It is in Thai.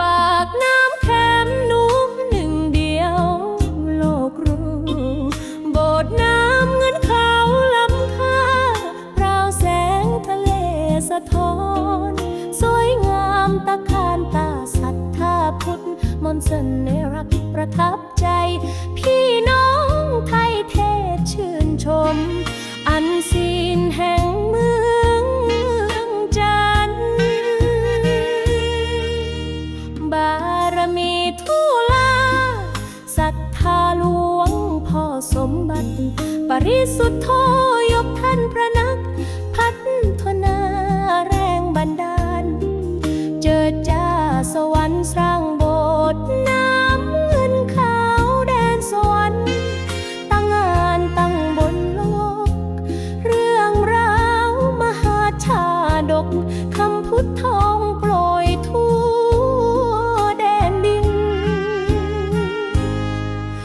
ปากน้ำแคมนุ่กหนึ่งเดียวโลกรู้โบดน้ำเงินเขาลำค่าราวแสงทะเลสะท้อน สวยงามตะคานตาศรัทธาพุทธมนต์เสนรักประทับารมีทุลาศรัทธาหลวงพ่อสมบัติ ปริสุทธโธยกท่านพระนัก พัฒนาแรงบันดาล เจอจ้าสวรรค์สร้างโบสถ์น้ำเงินขาวแดนสวรรค์ตั้งงานตั้งบนโลก เรื่องราวมหาชาดกคำพุทธทองโปรย